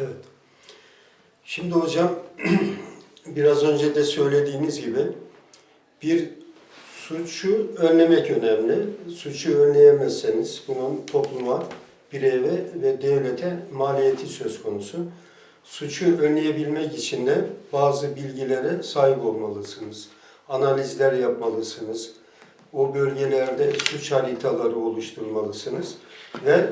Evet. Şimdi hocam biraz önce de söylediğiniz gibi bir suçu önlemek önemli. Suçu önleyemezseniz bunun topluma, bireye ve devlete maliyeti söz konusu. Suçu önleyebilmek için de bazı bilgilere sahip olmalısınız. Analizler yapmalısınız. O bölgelerde suç haritaları oluşturmalısınız ve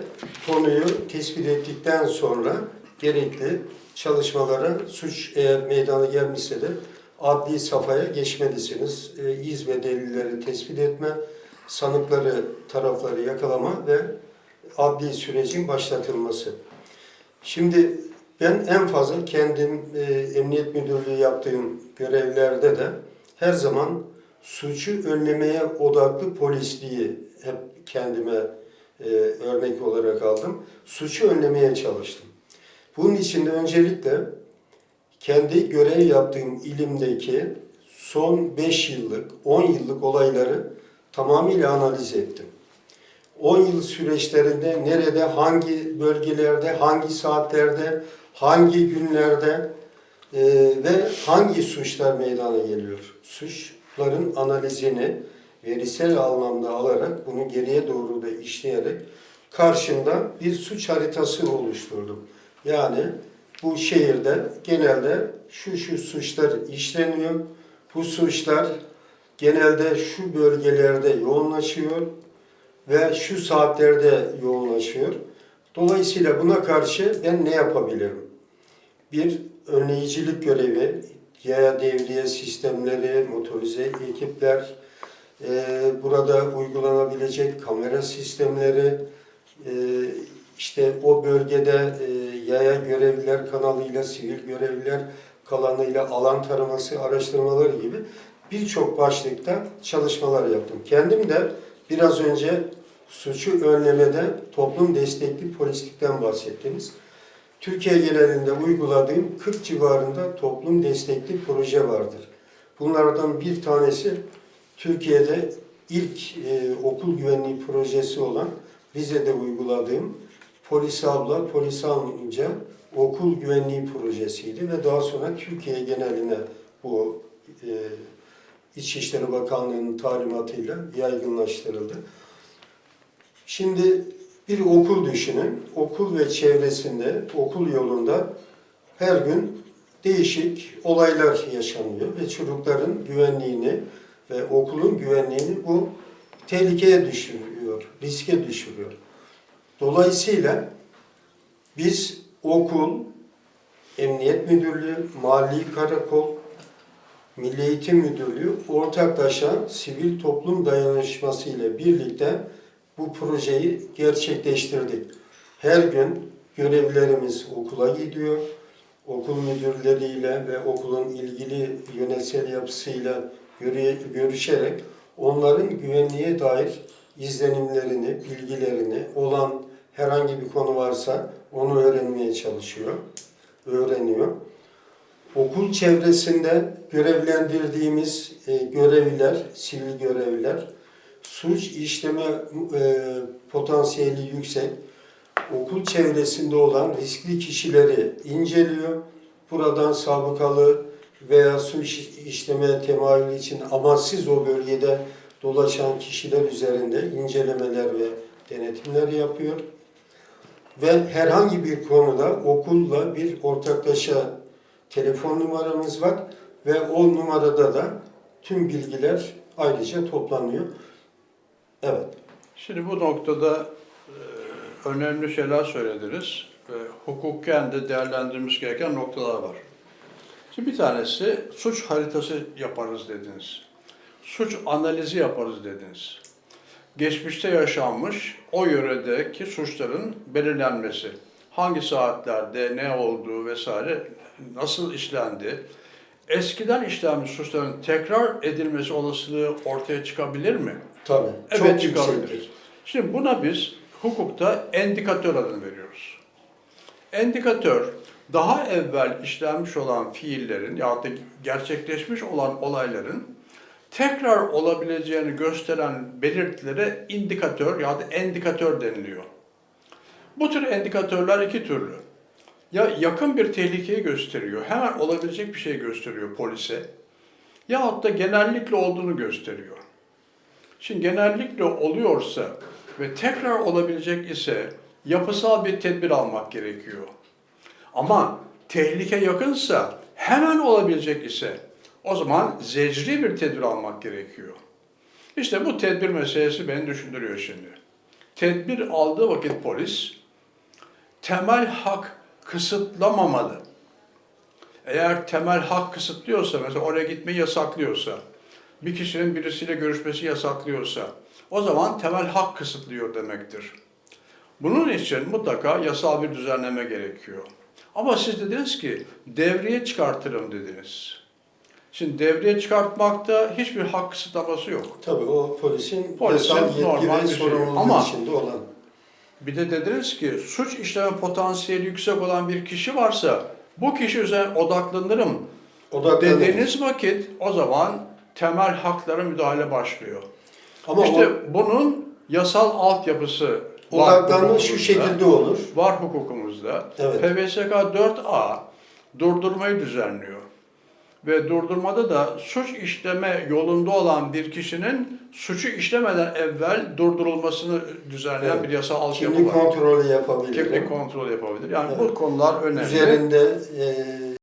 konuyu tespit ettikten sonra gerekli çalışmalara suç eğer meydana gelmişse de adli safhaya geçmelisiniz. E, iz ve delilleri tespit etme, sanıkları, tarafları yakalama ve adli sürecin başlatılması. Şimdi ben en fazla kendim e, emniyet müdürlüğü yaptığım görevlerde de her zaman suçu önlemeye odaklı polisliği hep kendime e, örnek olarak aldım. Suçu önlemeye çalıştım. Bunun için de öncelikle kendi görev yaptığım ilimdeki son 5 yıllık, 10 yıllık olayları tamamıyla analiz ettim. 10 yıl süreçlerinde nerede, hangi bölgelerde, hangi saatlerde, hangi günlerde e, ve hangi suçlar meydana geliyor? Suçların analizini verisel anlamda alarak bunu geriye doğru da işleyerek karşımda bir suç haritası oluşturdum. Yani bu şehirde genelde şu şu suçlar işleniyor. Bu suçlar genelde şu bölgelerde yoğunlaşıyor ve şu saatlerde yoğunlaşıyor. Dolayısıyla buna karşı ben ne yapabilirim? Bir önleyicilik görevi, yaya devriye sistemleri, motorize ekipler, e, burada uygulanabilecek kamera sistemleri, e, işte o bölgede e, yaya görevliler kanalıyla, sivil görevliler kanalıyla alan taraması araştırmaları gibi birçok başlıkta çalışmalar yaptım. Kendim de biraz önce suçu önlemede toplum destekli polislikten bahsettiniz. Türkiye genelinde uyguladığım 40 civarında toplum destekli proje vardır. Bunlardan bir tanesi Türkiye'de ilk e, okul güvenliği projesi olan Rize'de uyguladığım polis abla, polis amca okul güvenliği projesiydi ve daha sonra Türkiye geneline bu e, İçişleri Bakanlığı'nın talimatıyla yaygınlaştırıldı. Şimdi bir okul düşünün. Okul ve çevresinde, okul yolunda her gün değişik olaylar yaşanıyor ve çocukların güvenliğini ve okulun güvenliğini bu tehlikeye düşürüyor, riske düşürüyor. Dolayısıyla biz okul, emniyet müdürlüğü, mali karakol, Milli Eğitim Müdürlüğü ortaklaşa sivil toplum dayanışması ile birlikte bu projeyi gerçekleştirdik. Her gün görevlilerimiz okula gidiyor. Okul müdürleriyle ve okulun ilgili yönetsel yapısıyla görüşerek onların güvenliğe dair izlenimlerini, bilgilerini, olan herhangi bir konu varsa onu öğrenmeye çalışıyor, öğreniyor. Okul çevresinde görevlendirdiğimiz e, görevliler, sivil görevliler, suç işleme e, potansiyeli yüksek, okul çevresinde olan riskli kişileri inceliyor. Buradan sabıkalı veya suç işleme temayülü için amaçsız o bölgede dolaşan kişiler üzerinde incelemeler ve denetimler yapıyor. Ve herhangi bir konuda okulla bir ortaklaşa telefon numaramız var ve o numarada da tüm bilgiler ayrıca toplanıyor. Evet. Şimdi bu noktada e, önemli şeyler söylediniz. E, hukuken de değerlendirmemiz gereken noktalar var. Şimdi bir tanesi suç haritası yaparız dediniz. Suç analizi yaparız dediniz. Geçmişte yaşanmış o yöredeki suçların belirlenmesi. Hangi saatlerde ne olduğu vesaire nasıl işlendi. Eskiden işlenmiş suçların tekrar edilmesi olasılığı ortaya çıkabilir mi? Tabii. Evet çok çıkabilir. yüksektir. Şimdi buna biz hukukta endikatör adını veriyoruz. Endikatör daha evvel işlenmiş olan fiillerin ya da gerçekleşmiş olan olayların tekrar olabileceğini gösteren belirtilere indikatör ya da endikatör deniliyor. Bu tür endikatörler iki türlü. ya yakın bir tehlikeyi gösteriyor, hemen olabilecek bir şey gösteriyor polise yahut da genellikle olduğunu gösteriyor. Şimdi genellikle oluyorsa ve tekrar olabilecek ise yapısal bir tedbir almak gerekiyor. Ama tehlike yakınsa hemen olabilecek ise o zaman zecri bir tedbir almak gerekiyor. İşte bu tedbir meselesi beni düşündürüyor şimdi. Tedbir aldığı vakit polis temel hak kısıtlamamalı. Eğer temel hak kısıtlıyorsa, mesela oraya gitmeyi yasaklıyorsa, bir kişinin birisiyle görüşmesi yasaklıyorsa, o zaman temel hak kısıtlıyor demektir. Bunun için mutlaka yasal bir düzenleme gerekiyor. Ama siz dediniz ki devreye çıkartırım dediniz. Şimdi devreye çıkartmakta hiçbir hak kısıtlaması yok. Tabii o polisin, Polisin normal bir şey. Ama- içinde olan. Bir de dediniz ki suç işleme potansiyeli yüksek olan bir kişi varsa bu kişi üzerine odaklanırım Odaklanırız. dediğiniz vakit o zaman temel haklara müdahale başlıyor. Ama işte o bunun yasal altyapısı odaklanma şu şekilde olur. Var hukukumuzda. Evet. PVSK 4A durdurmayı düzenliyor. Ve durdurmada da suç işleme yolunda olan bir kişinin suçu işlemeden evvel durdurulmasını düzenleyen Evet. bir yasal altyapı Kimlik var. kontrolü yapabilir. Kimlik kontrol yapabilir. Yani Evet. bu konular önemli. Üzerinde e,